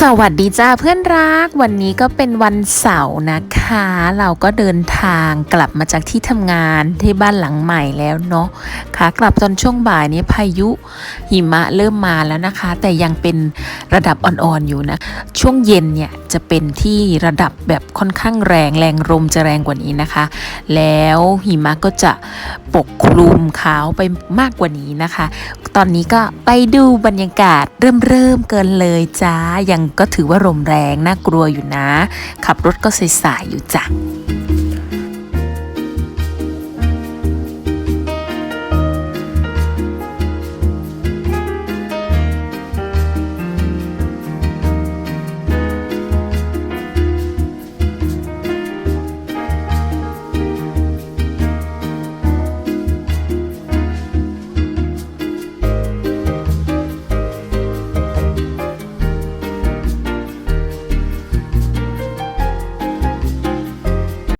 สวัสดีจ้าเพื่อนรัก วันนี้ก็เป็นวันเสาร์นะคะ เราก็เดินทางกลับมาจากที่ทำงานที่บ้านหลังใหม่แล้วเนาะขากลับตอนช่วงบ่ายนี้พายุหิมะเริ่มมาแล้วนะคะ แต่ยังเป็นระดับอ่อนๆอยู่นะ ช่วงเย็นเนี่ยจะเป็นที่ระดับแบบค่อนข้างแรงแรงลมจะแรงกว่านี้นะคะ แล้วหิมะก็จะปกคลุมขาวไปมากกว่านี้นะคะ ตอนนี้ก็ไปดูบรรยากาศเริ่มเริ่มเกินเลยจ้า ยังก็ถือว่าลมแรงน่ากลัวอยู่นะ ขับรถก็สายๆอยู่จ้ะ